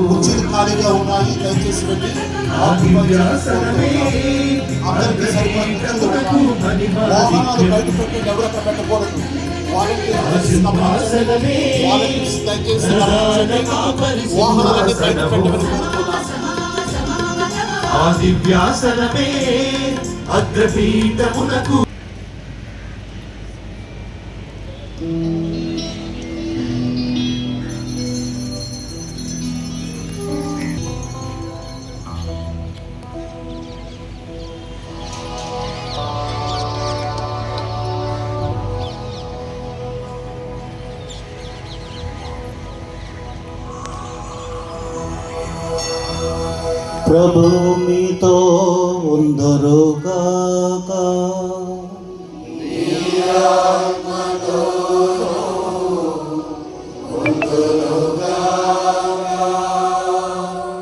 కుర్చీలు ఖాళీగా ఉన్నాయి దయచేసి వెళ్ళి అందరికీ సరిగ్గా వాహనాలు బయట పెట్టి ఎవరు పెట్టకూడదు వాహనాలన్నీ బయట పెట్టమని అగ్రపీఠమునకు ప్రభు మీతో ఉందరుగాక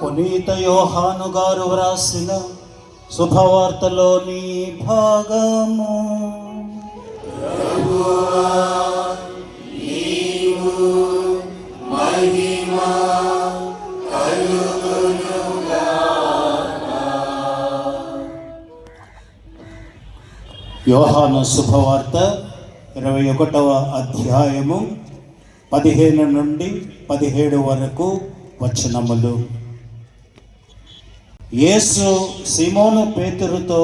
పునీత యోహాను గారు వ్రాసిన శుభవార్తలోని భాగము. యోహాను శుభవార్త ఇరవై ఒకటవ అధ్యాయము పదిహేను నుండి పదిహేడు వరకు వచనములు. యేసు సీమోను పేతురుతో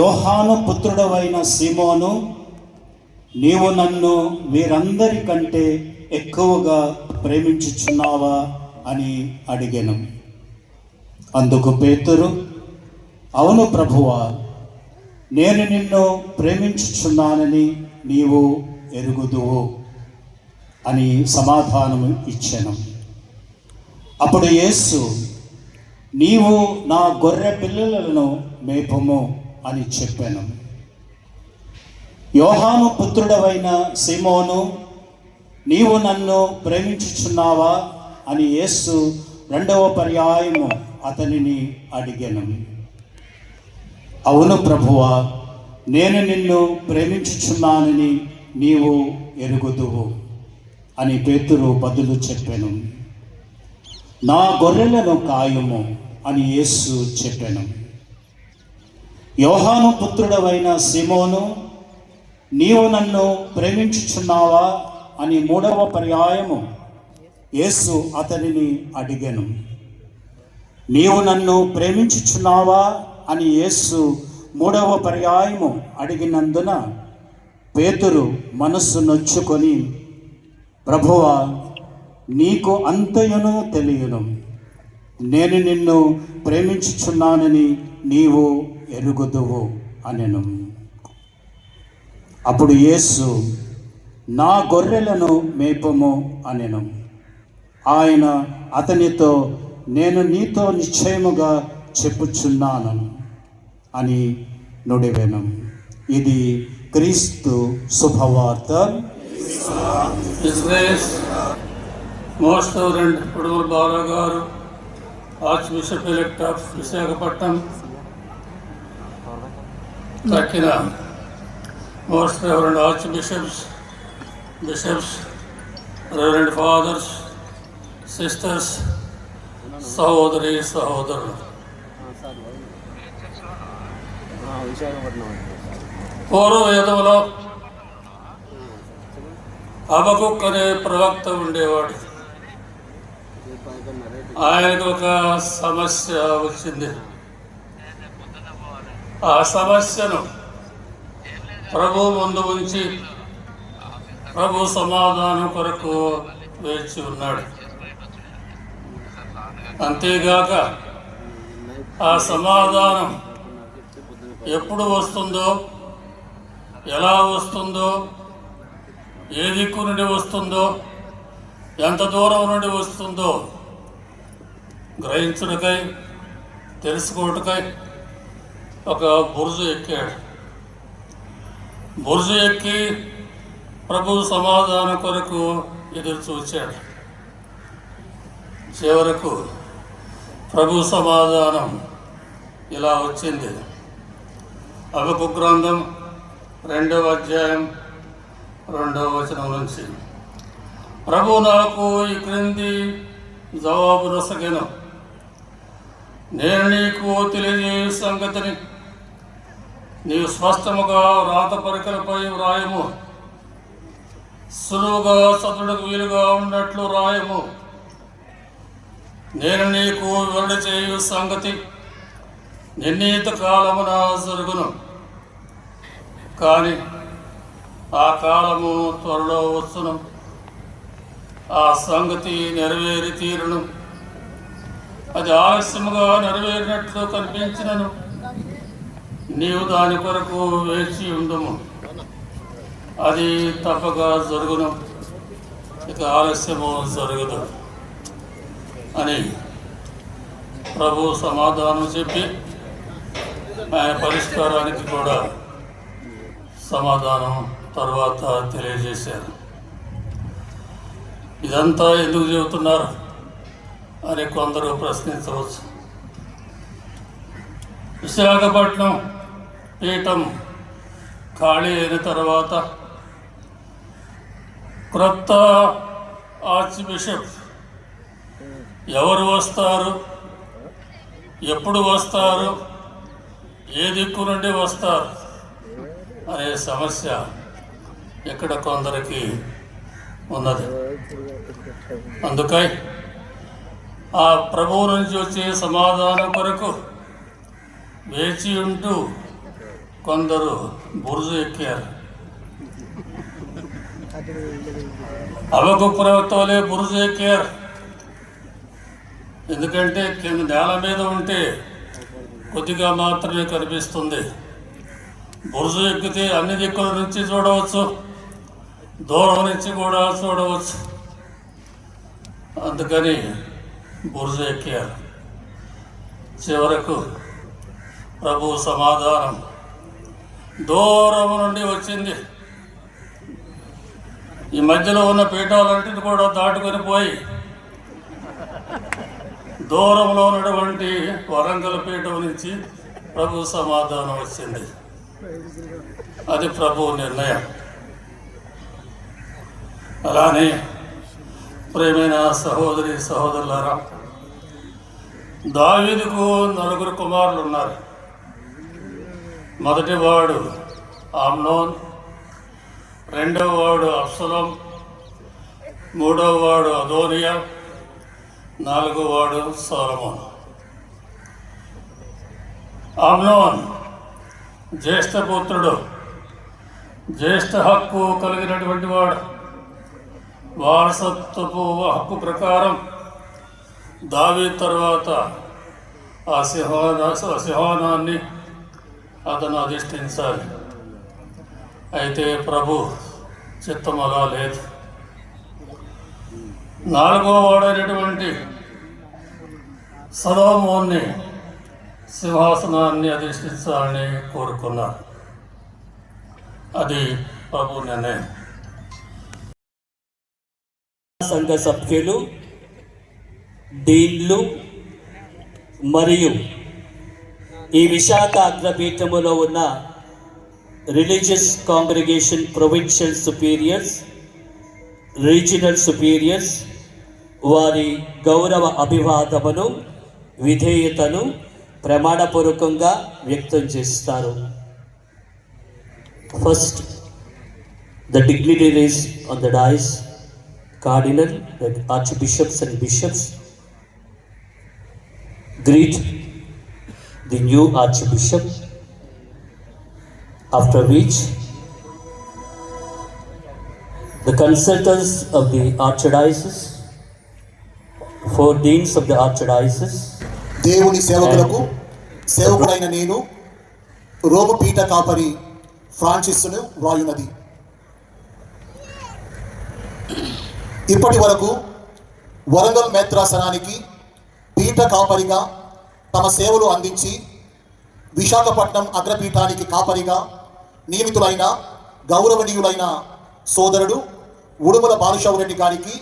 యోహాను పుత్రుడవైన సీమోను నీవు నన్ను వీరందరికంటే ఎక్కువగా ప్రేమించుచున్నావా అని అడిగాను. అందుకు పేతురు అవును ప్రభువా నేను నిన్ను ప్రేమించుచున్నానని నీవు ఎరుగుదువు అని సమాధానము ఇచ్చాను. అప్పుడు యేసు నీవు నా గొర్రె పిల్లలను మేపము అని చెప్పాను. యోహాను పుత్రుడవైన సిమోను నీవు నన్ను ప్రేమించుచున్నావా అని యేసు రెండవ పర్యాయము అతనిని అడిగాను. అవును ప్రభువా నేను నిన్ను ప్రేమించుచున్నానని నీవు ఎరుగుదువు అని పేతురు బదులు చెప్పాను. నా గొర్రెలను కాయము అని యేసు చెప్పాను. యోహాను పుత్రుడవైన సిమోను నీవు నన్ను ప్రేమించుచున్నావా అని మూడవ పర్యాయము యేసు అతనిని అడిగాను. నీవు నన్ను ప్రేమించుచున్నావా? అని యేసు మూడవ పర్యాయము అడిగినందున పేతురు మనస్సు నొచ్చుకొని ప్రభువ నీకు అంతయును తెలియను. నేను నిన్ను ప్రేమించుచున్నానని నీవు ఎరుగుదువు అనెను. అప్పుడు యేసు నా గొర్రెలను మేపము అనెను. ఆయన అతనితో నేను నీతో నిశ్చయముగా చెప్పుచున్నాను అని నుడివెను. ఇది క్రీస్తు శుభవార్త. Most Grace, Most Reverend Udvar arch garu, Archbishop Visakhapatnam of Visakhapatnam, తక్కిన most reverend archbishops bishops reverend fathers sisters సహోదరి సహోదరులు. పూర్వ వేదంలో అబకుక్ అనే ప్రవక్త ఉండేవాడు. ఆయనకు ఒక సమస్య వచ్చింది. ఆ సమస్యను ప్రభు ముందు ఉంచి ప్రభు సమాధానం కొరకు వేచి ఉన్నాడు. అంతేగాక ఆ సమాధానం ఎప్పుడు వస్తుందో ఎలా వస్తుందో ఏ దిక్కు నుండి వస్తుందో ఎంత దూరం నుండి వస్తుందో గ్రహించుటకై తెలుసుకోవటకై ఒక బురుజు ఎక్కాడు. బురుజు ఎక్కి ప్రభు సమాధానం కొరకు ఎదురు చూచాడు. చివరకు ప్రభు సమాధానం ఇలా వచ్చింది. అబకు గ్రంథం రెండవ అధ్యాయం రెండవ వచనం నుంచి. ప్రభు నాకు ఈ క్రింది జవాబు రసగను. నేను నీకు తెలియజే సంగతిని. నీవు స్పష్టముగా రాత పరికలపై వ్రాయము. సులువుగా చదువుకు వీలుగా ఉన్నట్లు రాయము నేను నీకు వివరణ చేయు సంగతి. నిర్ణీత కాలమున జరుగును. కానీ ఆ కాలము త్వరలో వచ్చును ఆ సంగతి నెరవేరి తీరును. అది ఆలస్యముగా నెరవేరినట్లు కనిపించినను. నీవు దాని కొరకు వేచి ఉండము. అది తప్పక జరుగును. ఇక ఆలస్యము జరగదు అని ప్రభు సమాధానం చెప్పి ఆయన పరిష్కారానికి కూడా సమాధానం తర్వాత తెలియజేశారు. ఇదంతా ఎందుకు చెబుతున్నారు? అని కొందరు ప్రశ్నించవచ్చు. విశాఖపట్నం పీఠం ఖాళీ అయిన తర్వాత క్రొత్త ఆర్చ్ బిషప్ ఎవరు వస్తారు? ఎప్పుడు వస్తారు? ఏ దిక్కు నుండి వస్తారు? అనే సమస్య ఇక్కడ కొందరికి ఉన్నది. అందుకై ఆ ప్రభువు నుంచి వచ్చే సమాధానం కొరకు వేచి ఉంటూ కొందరు బురుజు ఎక్కారు. అవకు ప్రవక్తలే బురుజు ఎక్కారు. ఎందుకంటే కింద నేల మీద ఉంటే కొద్దిగా మాత్రమే కనిపిస్తుంది. బురుజు ఎక్కితే అన్ని దిక్కుల నుంచి చూడవచ్చు దూరం నుంచి కూడా చూడవచ్చు. అందుకని బురుజు ఎక్కారు. చివరకు ప్రభు సమాధానం దూరం నుండి వచ్చింది. ఈ మధ్యలో ఉన్న పీఠాలన్నింటిని కూడా దాటుకొని పోయి దూరంలో ఉన్నటువంటి వరంగల్ పీఠం నుంచి ప్రభు సమాధానం వచ్చింది. అది ప్రభు నిర్ణయం. అలానే ప్రేమైన సహోదరి సహోదరులారా దావీదుకు నలుగురు కుమారులు ఉన్నారు మొదటివాడు ఆమ్నోన్ రెండవ వాడు అప్సలం మూడవ వాడు అదోనియా నాలుగో వాడు సోలమోన్. ఆమ్నోన్ జ్యేష్ఠపుత్రుడు. జ్యేష్ఠ హక్కు కలిగినటువంటి వాడు. వారసత్వపు హక్కు ప్రకారం దావి తర్వాత ఆ సింహాన సింహానాన్ని అతను అధిష్ఠించాలి. అయితే ప్రభు చిత్తం అలా లేదు. నాలుగో వాడైనటువంటి సలోమోన్ని సింహాసనాన్ని అధిష్ఠించాలని కోరుకున్నారు అది ప్రభు నిర్ణయం సంఘ సభ్యులు డీన్లు మరియు ఈ విశాఖ అగ్రపీఠములో ఉన్న religious congregation provincial superiors regional superiors వారి గౌరవ అభివాదమును విధేయతను ప్రమాణపూర్వకంగా వ్యక్తం చేస్తారు first the dignitaries on the dais, cardinal, the archbishops and bishops, greet the new archbishop, after which the consultants of the archdiocese, four deans of the archdiocese, దేవుని సేవకులకు సేవకుడైన నేను రోము పీఠ కాపరి ఫ్రాన్సిస్ను వ్రాయున్నది ఇప్పటి వరకు వరంగల్ మేత్రాసనానికి పీఠ కాపరిగా తమ సేవలు అందించి విశాఖపట్నం అగ్రపీఠానికి కాపరిగా నియమితులైన గౌరవనీయులైన సోదరుడు ఉడుమల బాలుశవరెడ్డి గారికి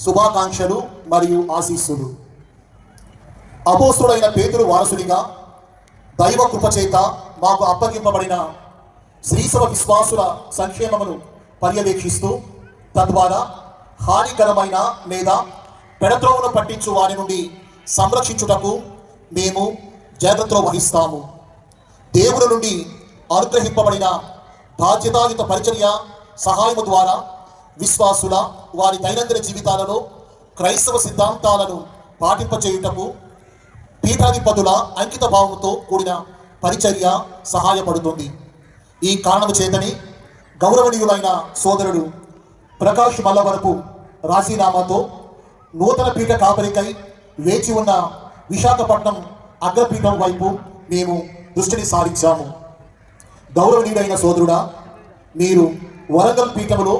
శుభాకాంక్షలు మరియు ఆశీస్సులు. అపోస్తుడైన పేతురు వారసుడిగా దైవ కృపచేత మాకు అప్పగింపబడిన శ్రీసభ విశ్వాసుల సంక్షేమమును పర్యవేక్షిస్తూ తద్వారా హానికరమైన లేదా పెడద్రోవును పట్టించు వారి నుండి సంరక్షించుటకు మేము జాగ్రత్తలు వహిస్తాము. దేవుని నుండి అనుగ్రహింపబడిన బాధ్యతాయుత పరిచర్య సహాయము ద్వారా విశ్వాసుల వారి దైనందిన జీవితాలలో క్రైస్తవ సిద్ధాంతాలను పాటింపచేయుటకు పీఠాధిపతుల అంకిత భావంతో కూడిన పరిచర్య సహాయపడుతుంది. ఈ కారణము చేతని గౌరవనీయులైన సోదరుడు ప్రకాష్ మల్లవరకు రాశీనామాతో రాజీనామాతో నూతన పీఠ కాపరికై వేచి ఉన్న విశాఖపట్నం అగ్రపీఠం వైపు మేము దృష్టిని సారించాము. గౌరవనీయుడైన సోదరుడా మీరు వరంగల్ పీఠములో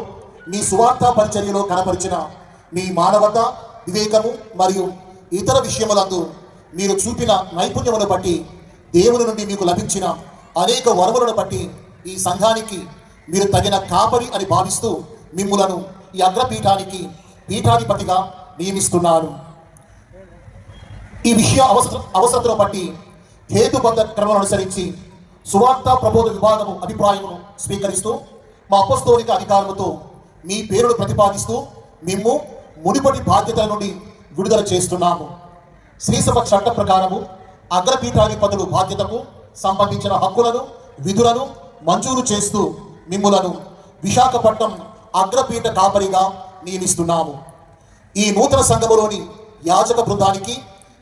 మీ సువార్త పరిచర్యలో కనపరిచిన మీ మానవత వివేకము మరియు ఇతర విషయములందు మీరు చూపిన నైపుణ్యమును బట్టి దేవుని నుండి మీకు లభించిన అనేక వరములను బట్టి ఈ సంఘానికి మీరు తగిన కాపరి అని భావిస్తూ మిమ్ములను ఈ అగ్రపీఠానికి పీఠాధిపతిగా నియమిస్తున్నాను ఈ విషయ అవసర అవసరతను బట్టి హేతుబద్ధ క్రమం అనుసరించి సువార్త ప్రబోధ విభాగము అభిప్రాయమును స్వీకరిస్తూ మా అపస్తోలిక అధికారముతో మీ పేరును ప్రతిపాదిస్తూ మేము మునిపటి బాధ్యతల నుండి విడుదల చేస్తున్నాము. శ్రీసభ చట్ట ప్రకారము అగ్రపీఠాధిపతులు బాధ్యతకు సంబంధించిన హక్కులను విధులను మంజూరు చేస్తూ మిమ్ములను విశాఖపట్నం అగ్రపీఠ కాపరిగా నియమిస్తున్నాము. ఈ నూతన సంఘములోని యాజక బృందానికి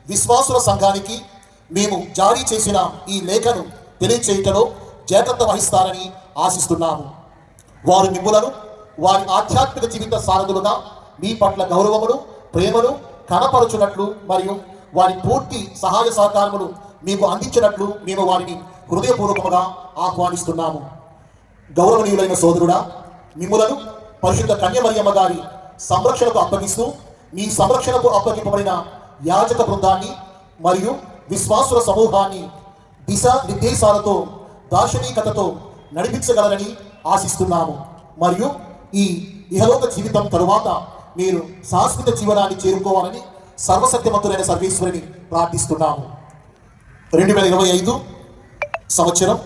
విశ్వాసుల సంఘానికి మేము జారీ చేసిన ఈ లేఖను తెలియచేయటలో జాగ్రత్త వహిస్తారని ఆశిస్తున్నాము. వారు మిమ్ములను వారి ఆధ్యాత్మిక జీవిత సారథులుగా మీ పట్ల గౌరవమును ప్రేమను కనపరచునట్లు మరియు వారి పూర్తి సహాయ సహకారములు మీకు అందించినట్లు మేము వారిని హృదయపూర్వకముగా ఆహ్వానిస్తున్నాము. గౌరవనీయులైన సోదరుడా మిమ్ములను పరిశుద్ధ కన్యమరియమ్మ గారి సంరక్షణకు అప్పగిస్తూ మీ సంరక్షణకు అప్పగింపబడిన యాజక బృందాన్ని మరియు విశ్వాసుల సమూహాన్ని దిశ నిర్దేశాలతో దార్శనికతతో నడిపించగలరని ఆశిస్తున్నాము. మరియు ఈ ఇహలోక జీవితం తరువాత మీరు శాశ్వత జీవనాన్ని చేరుకోవాలని సర్వసత్యవంతులైన సర్వేశ్వరిని ప్రార్థిస్తున్నాము. రెండు వేల ఇరవై ఐదు సంవత్సరం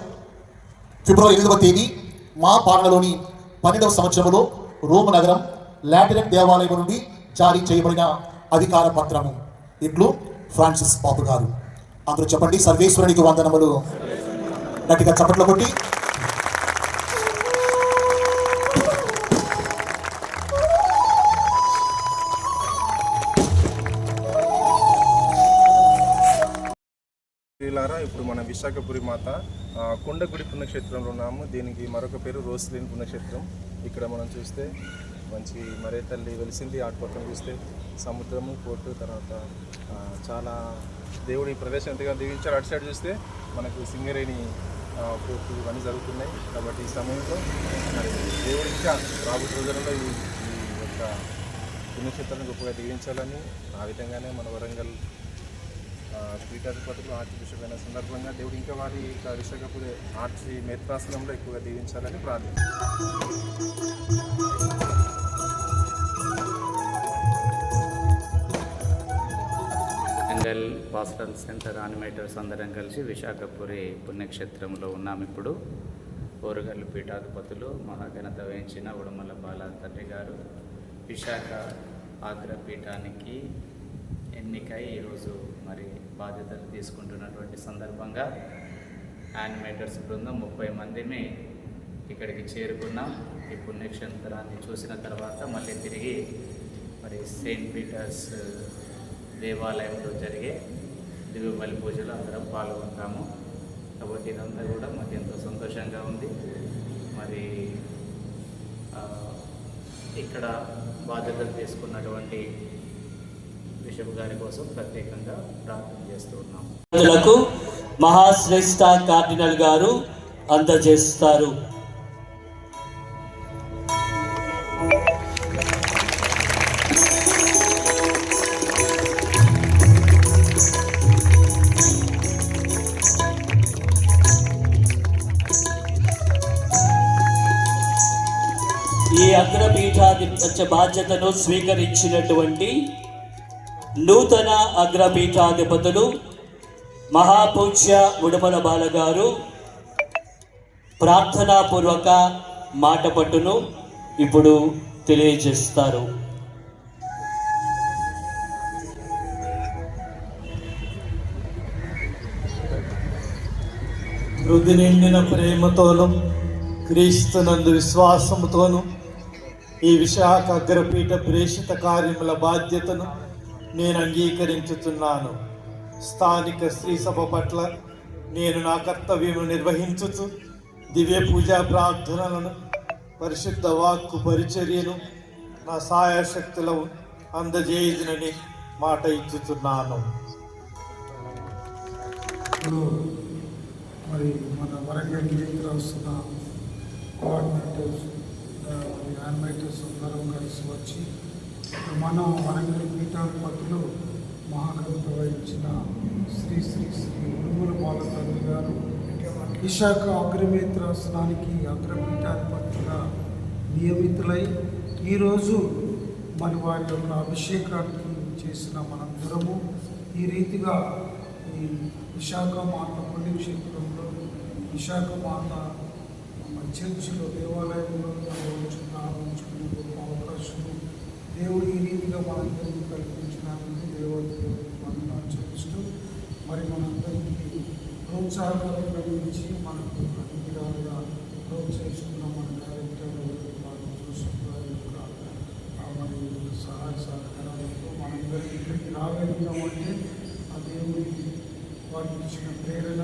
ఫిబ్రవరి ఎనిమిదవ తేదీ మా పాలనలోని పన్నెండవ సంవత్సరంలో రోమ్ నగరం లాటరన్ దేవాలయం నుండి జారీ చేయబడిన అధికార పత్రము. ఇట్లు ఫ్రాన్సిస్ పాపు గారు. అందరూ చెప్పండి సర్వేశ్వరునికి వందనములు. గట్టిగా చప్పట్లు కొట్టి ఇప్పుడు మన విశాఖపురి మాత కొండగుడి పుణ్యక్షేత్రంలో ఉన్నాము. దీనికి మరొక పేరు రోస్లిన్ పుణ్యక్షేత్రం. ఇక్కడ మనం చూస్తే మంచి మరే తల్లి వెలిసింది ఆటుపక్కన చూస్తే సముద్రము పోర్టు తర్వాత చాలా దేవుడి ప్రదేశం ఎంతగా దీవించారు. అటు సైడ్ చూస్తే మనకు సింగరేణి పోర్టు ఇవన్నీ జరుగుతున్నాయి. కాబట్టి ఈ సమయంలో మరి దేవుడి ఇంకా రాబోయే రోజులలో ఈ ఈ యొక్క పుణ్యక్షేత్రాన్ని గొప్పగా దీవించాలని ఆ విధంగానే మన వరంగల్ ఆ, పీఠాధిపతులు ఆర్చి బిషప్ అయిన సందర్భంగా దేవుడు ఇంకా వారి యొక్క విశాఖపురి ఆర్చి మేత్రాసనంలో ఎక్కువగా దీవించాలని ప్రార్థించారు అంగల్ పాస్టల్ సెంటర్ ఆనిమేటర్స్ అందరం కలిసి విశాఖపురి పుణ్యక్షేత్రంలో ఉన్నాం ఇప్పుడు. ఓరుగల్లు పీఠాధిపతులు మహాఘనత వహించిన ఉడమల బాల తండ్రి గారు. విశాఖ ఆగ్రపీఠానికి ఎన్నికై ఈరోజు మరి బాధ్యతలు తీసుకుంటున్నటువంటి సందర్భంగా యానిమేటర్స్ బృందం ముప్పై మందిని ఇక్కడికి చేరుకున్నాం. ఈ పుణ్యక్షేత్రాన్ని చూసిన తర్వాత మళ్ళీ తిరిగి మరి సెయింట్ పీటర్స్ దేవాలయంలో జరిగే దివ్య బలి పూజలో అందరం పాల్గొంటాము. కాబట్టి ఇదంతా కూడా మాకు ఎంతో సంతోషంగా ఉంది. మరి ఇక్కడ బాధ్యతలు తీసుకున్నటువంటి బిషప్ గారి కోసం ప్రత్యేకంగా ప్రార్థన చేస్తున్నాము మహాశ్రేష్ఠ కార్డినల్ గారు అందజేస్తారు. ఈ అగ్రపీఠాధిపత్య బాధ్యతను స్వీకరించినటువంటి నూతన అగ్రపీఠాధిపతులు మహాపూజ్య ఉడమల బాలగారు. ప్రార్థనాపూర్వక మాట పట్టును ఇప్పుడు తెలియజేస్తారు. వృద్ధి నిండిన ప్రేమతోనూ క్రీస్తునందు విశ్వాసముతోనూ ఈ విశాఖ అగ్రపీఠ ప్రేషిత కార్యముల బాధ్యతను నేను అంగీకరించుతున్నాను స్థానిక స్త్రీ సభ పట్ల నేను నా కర్తవ్యము నిర్వహించుచు దివ్య పూజా ప్రార్థనలను పరిశుద్ధ వాక్కు పరిచర్యను నా సాయశక్తులు అందజేయదునని మాట ఇచ్చుతున్నాను మరి మన వరంగల్ గిరికి వస్తున్న కోఆర్డినేటర్స్ యానిమేటర్స్ అందరం కలిసి వచ్చి మనం వరంగల్ పీఠాధిపతులు మహాకవి ప్రవహించిన శ్రీ శ్రీ శ్రీ ఉరుముల బాలకవి గారు విశాఖ అగ్రమిత్రాసనానికి అగ్రపీఠాధిపతులుగా నియమితులై ఈరోజు మరి వారి యొక్క అభిషేకానికి చేసిన మనందరము ఈ రీతిగా ఈ విశాఖ మాత పుణ్యక్షేత్రంలో విశాఖ మాత చర్చిలో దేవాలయంలో నిర్వహించుకున్న దేవుడు ఈ రీతిగా మనందరికీ కల్పించినందుకు దేవుడికి వందనాలు చెల్లిస్తూ మరి మనందరికీ ప్రోత్సాహకాలు కలిగించి మనకు అన్ని విధాలుగా ప్రోత్సహిస్తున్న మన డైరెక్టర్ జోసఫ్ యొక్క ఆ మరి సహాయ సహకారాలతో మనందరికీ ఇక్కడికి రాగలిగామంటే ఆ దేవుడికి వారికి ఇచ్చిన ప్రేరణ.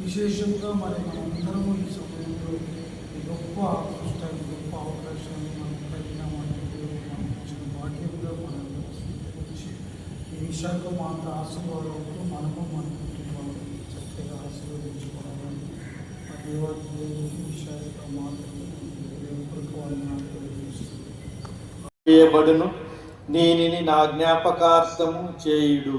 విశేషంగా మరి మనందరము ఈ సమయంలో గొప్ప అదృష్టాన్ని గొప్ప అవకాశాన్ని మనం దేవుడు మనకు ఇచ్చిన భాగ్యంగా మనందరం స్వీకరించి ఈ విశాఖ మాత ఆశీర్వాదంతో మనము మన కుటుంబాలను చక్కగా ఆశీర్వదించుకోవాలని ఆ దేవాది దేవుడికి విశాఖ మాతకు హృదయపూర్వకమైన చేయబడును. దీనిని నా జ్ఞాపకార్థము చేయుడు.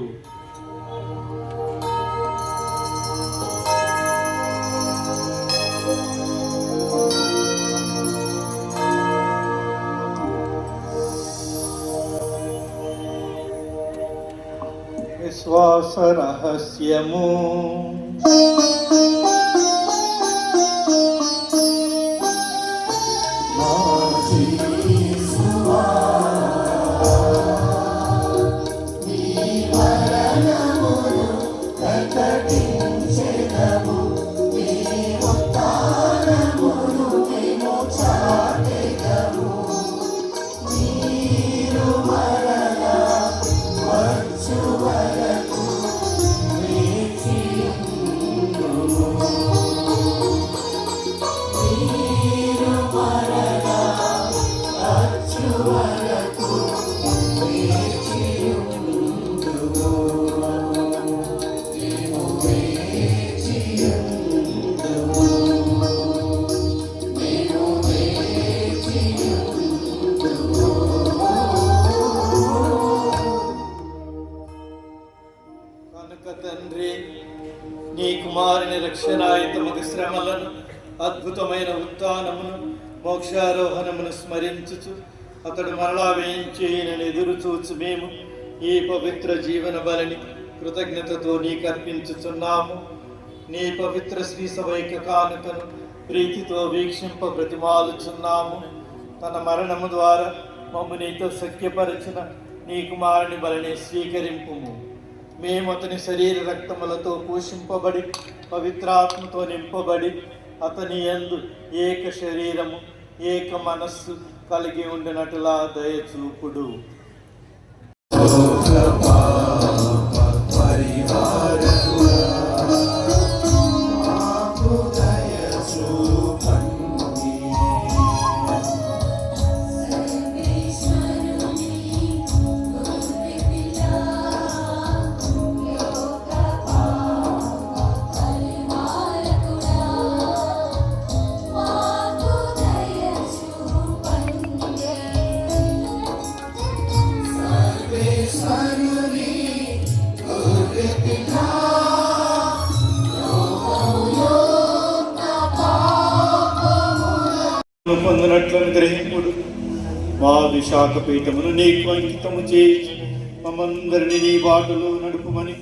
విశ్వాస రహస్యము కుమారుని కుమారుని రక్షణాయుతమగు శ్రమలను అద్భుతమైన ఉత్థానమును మోక్షారోహణమును స్మరించుచు అతడు మరలా వేయించేయనని ఎదురు చూచు మేము ఈ పవిత్ర జీవన బలిని కృతజ్ఞతతో నీకు అర్పించుచున్నాము. నీ పవిత్ర శ్రీ సవైక కానుకను ప్రీతితో వీక్షింప ప్రతిమాలుచున్నాము తన మరణము ద్వారా మమ్ము నీతో సఖ్యపరచిన నీ కుమారుని బలిని స్వీకరింపుము. మేము అతని శరీర రక్తములతో పోషింపబడి పవిత్రాత్మతో నింపబడి అతని యందు ఏక శరీరము ఏక మనస్సు కలిగి ఉండినట్లా దయచూపుడు సర్వేశ్వరుని విశాఖపీఠమును నీకు అంకితము చేయించి మమ్మందరిని నీ బాటలో నడుపుమని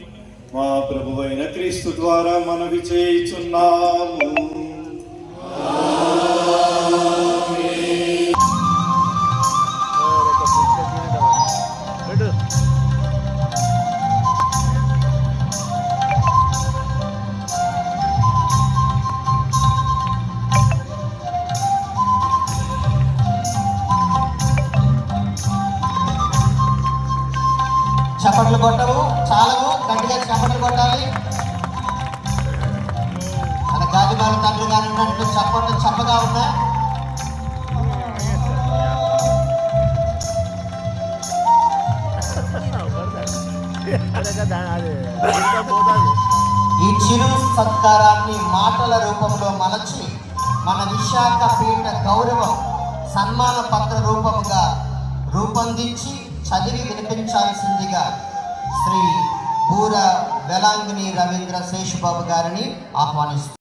మా ప్రభువైన క్రీస్తు ద్వారా మనవి చేయుచున్నా. శేషుబాబు గారిని ఆహ్వానిస్తున్నారు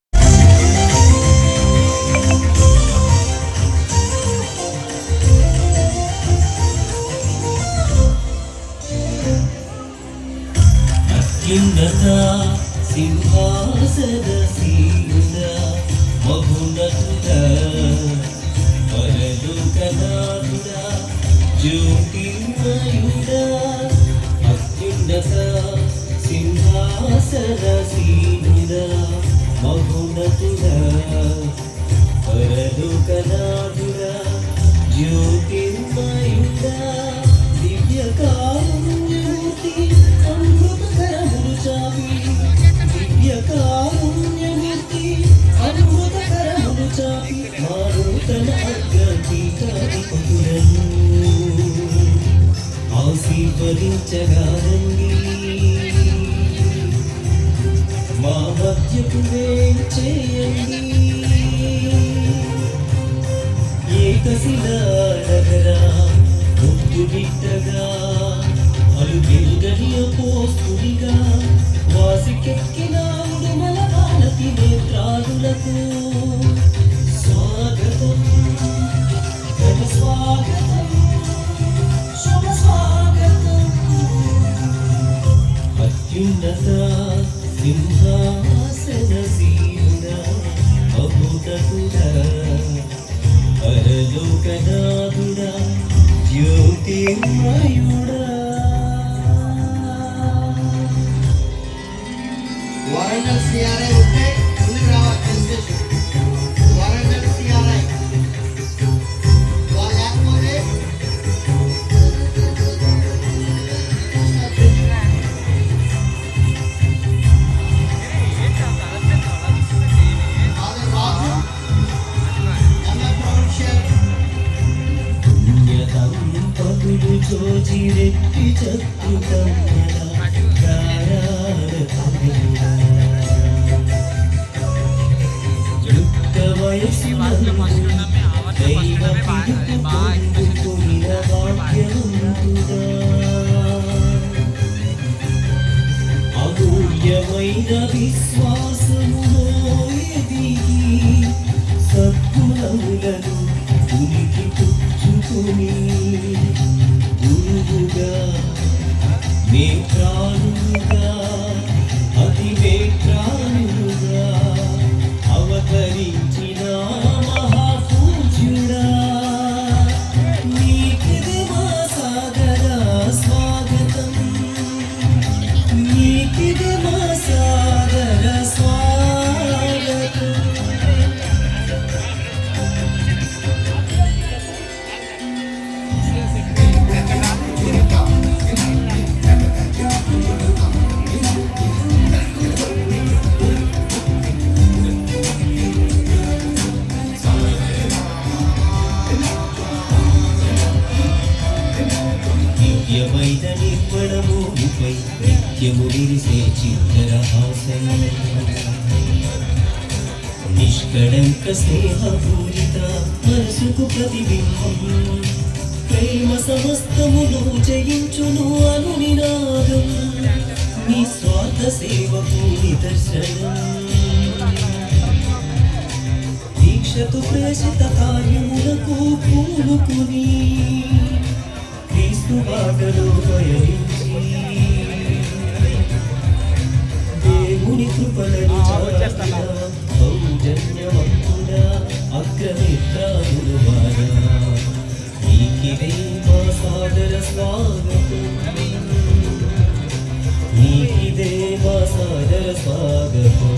అత్యున్నత సింహాసన పరలోకనాథుడ జ్యోతిర్మయుడ అత్యున్నత సింహాసన మహునతుడ పరలోకనాథుడ జ్యోతిర్మయుడ? దివ్యకారుణ్యమూర్తి అమృతకరములు చావి. దివ్యకారుణ్యమూర్తి అమృతకరములు చావి. మధ్యకు చేయండి. ఏకశిలా నగరా ముద్దు బిడ్డగా అలు వెలుగని పోస్తుడిగా వాసికెక్కిన ఉడుమల భారతి నేత్రాదులకు స్వాగతం. ఘన స్వాగతం. శుభ స్వాగతం. అత్యున్నత పరలోకనాథుడా జ్యోతిర్మయుడా. వరంగల్ సిఆర్ఐ ఉంటే ముందుకు రావాలి పుణ్యదంపతులు జోజిరెట్టి చతుకమ్మల గారాల తమిళుడా. యుక్త వయసునందు దైవ పిలుపు పొందుకున్న భాగ్యవంతుడా. అమూల్యమైన విశ్వాసములో ఎదిగి సద్గుణములను ఉనికి పుచ్చుకొని Because నిష్కడంక స్నేహపూరిత మనసుకు ప్రతిబింబం. ప్రేమ సమస్తమును జయించును అను నినాదం. నీ స్వార్థ సేవకు నిదర్శనం. దీక్షకు ప్రేషిత కార్యములకు పూనుకుని క్రీస్తు బాటలో పయనించి దేవుని కృపలను చాటిన సౌజన్యవంతుడా అగ్రమిత్రాదులు వారా నీకిదే మా సాదర స్వాగతం నీకిదే మా సాదర స్వాగతం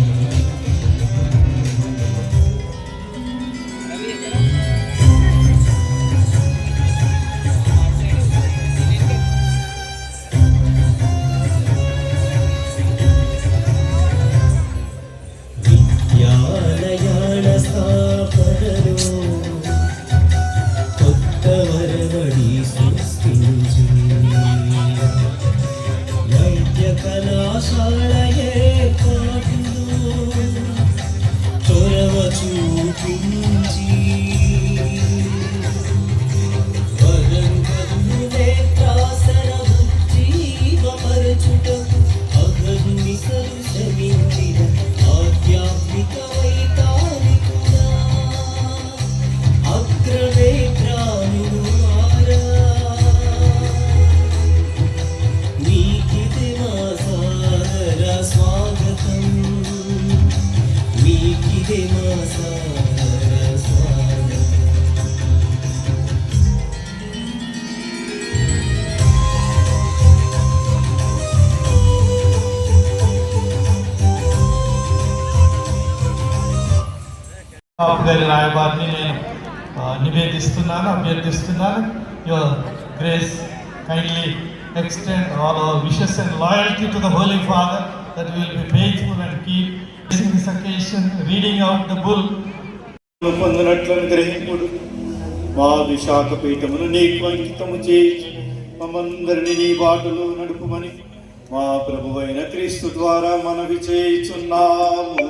నీకిది మా సాదర స్వాగతం బాబు గారి రాయబారిని నేను ఆ, నివేదిస్తున్నాను అభ్యర్థిస్తున్నాను your grace kindly extend all our wishes and loyalty to the holy father that will be faithful and keep occasion reading out the bull పొందినట్లను గ్రహింపుడు. మా విశాఖపీఠమును నీకు అంకితము చేయించి మమ్మందరిని నీ బాటలో నడుపుమని మా ప్రభువైన క్రీస్తు ద్వారా మనవి చేయుచున్నాము.